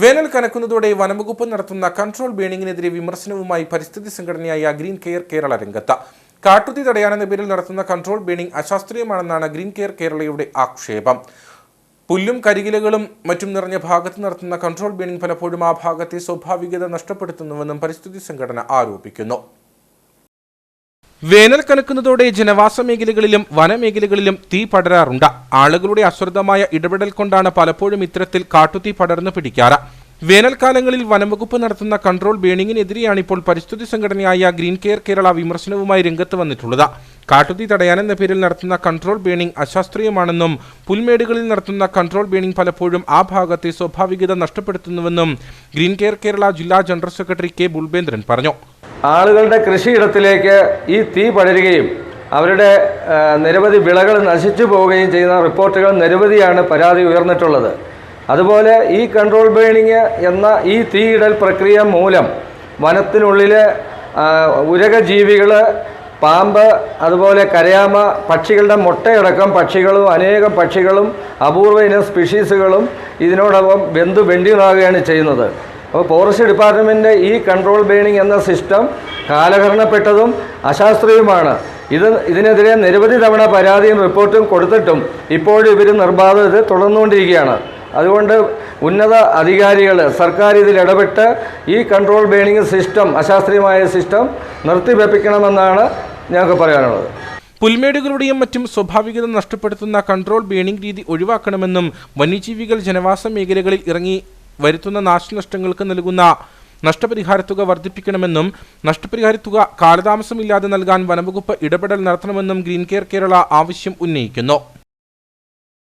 വേനൽ കനക്കുന്നതോടെ വനംവകുപ്പ് നടത്തുന്ന കൺട്രോൾ ബേണിങ്ങിനെതിരെ വിമർശനവുമായി പരിസ്ഥിതി സംഘടനയായ ഗ്രീൻ കെയർ കേരള രംഗത്ത്. കാട്ടുതീ തടയാനെന്ന പേരിൽ നടത്തുന്ന കൺട്രോൾ ബേണിംഗ് അശാസ്ത്രീയമാണെന്നാണ് ഗ്രീൻ കെയർ കേരളയുടെ ആക്ഷേപം. പുല്ലും കരികിലകളും മറ്റും നിറഞ്ഞ ഭാഗത്ത് നടത്തുന്ന കൺട്രോൾ ബേണിംഗ് പലപ്പോഴും ആ ഭാഗത്തെ സ്വാഭാവികത നഷ്ടപ്പെടുത്തുന്നുവെന്നും പരിസ്ഥിതി സംഘടന ആരോപിക്കുന്നു. വേനൽ കനക്കുന്നതോടെ ജനവാസ മേഖലകളിലും വനമേഖലകളിലും തീ പടരാറുണ്ട്. ആളുകളുടെ അശ്രദ്ധമായ ഇടപെടൽ കൊണ്ടാണ് പലപ്പോഴും ഇത്തരത്തിൽ കാട്ടുതീ പടർന്നു പിടിക്കാറ്. വേനൽക്കാലങ്ങളിൽ വനംവകുപ്പ് നടത്തുന്ന കൺട്രോൾ ബേണിങ്ങിനെതിരെയാണ് ഇപ്പോൾ പരിസ്ഥിതി സംഘടനയായ ഗ്രീൻ കെയർ കേരള വിമർശനവുമായി രംഗത്ത് വന്നിട്ടുള്ളത്. കാട്ടുതീ തടയാനെന്ന പേരിൽ നടത്തുന്ന കൺട്രോൾ ബേണിംഗ് അശാസ്ത്രീയമാണെന്നും പുൽമേടുകളിൽ നടത്തുന്ന കൺട്രോൾ ബേണിംഗ് പലപ്പോഴും ആ ഭാഗത്തെ സ്വാഭാവികത നഷ്ടപ്പെടുത്തുന്നുവെന്നും ഗ്രീൻ കെയർ കേരള ജില്ലാ ജനറൽ സെക്രട്ടറി കെ. ബുൾബേന്ദ്രൻ പറഞ്ഞു. ആളുകളുടെ കൃഷിയിടത്തിലേക്ക് ഈ തീ പടരുകയും അവരുടെ നിരവധി വിളകൾ നശിച്ചു പോവുകയും ചെയ്യുന്ന റിപ്പോർട്ടുകൾ നിരവധിയാണ് പരാതി ഉയർന്നിട്ടുള്ളത്. അതുപോലെ ഈ കൺട്രോൾ ബേണിങ് എന്ന ഈ തീയിടൽ പ്രക്രിയ മൂലം വനത്തിനുള്ളിലെ ഉരക ഉരകജീവികൾ പാമ്പ് അതുപോലെ കരയാമ പക്ഷികളുടെ മുട്ടയടക്കം പക്ഷികളും അനേകം പക്ഷികളും അപൂർവ ഇനം സ്പീഷീസുകളും ഇതിനോടൊപ്പം ബന്ധു ബെണ്ടിയാകുകയാണ് ചെയ്യുന്നത്. അപ്പോൾ ഫോറസ്റ്റ് ഡിപ്പാർട്ട്മെന്റ് ഈ കൺട്രോൾ ബേണിംഗ് എന്ന സിസ്റ്റം കാലഹരണപ്പെട്ടതും അശാസ്ത്രീയവുമാണ്. ഇത് ഇതിനെതിരെ നിരവധി തവണ പരാതിയും റിപ്പോർട്ടും കൊടുത്തിട്ടും ഇപ്പോഴും ഇവർ നിർബാധം ഇത് തുടർന്നുകൊണ്ടിരിക്കുകയാണ്. അതുകൊണ്ട് ഉന്നത അധികാരികൾ സർക്കാർ ഇതിൽ ഇടപെട്ട് ഈ കൺട്രോൾ ബേണിംഗ് സിസ്റ്റം അശാസ്ത്രീയമായ സിസ്റ്റം നിർത്തിവെപ്പിക്കണമെന്നാണ് ഞങ്ങൾക്ക് പറയാനുള്ളത്. പുൽമേടുകളുടെയും മറ്റും സ്വാഭാവികത നഷ്ടപ്പെടുത്തുന്ന കൺട്രോൾ ബേണിംഗ് രീതി ഒഴിവാക്കണമെന്നും വന്യജീവികൾ ജനവാസ മേഖലകളിൽ ഇറങ്ങി വരുത്തുന്ന നാശനഷ്ടങ്ങൾക്ക് നൽകുന്ന നഷ്ടപരിഹാര തുക വർദ്ധിപ്പിക്കണമെന്നും നഷ്ടപരിഹാര തുക കാലതാമസമില്ലാതെ നൽകാൻ വനംവകുപ്പ് ഇടപെടൽ നടത്തണമെന്നും ഗ്രീൻ കെയർ കേരള ആവശ്യം ഉന്നയിക്കുന്നു.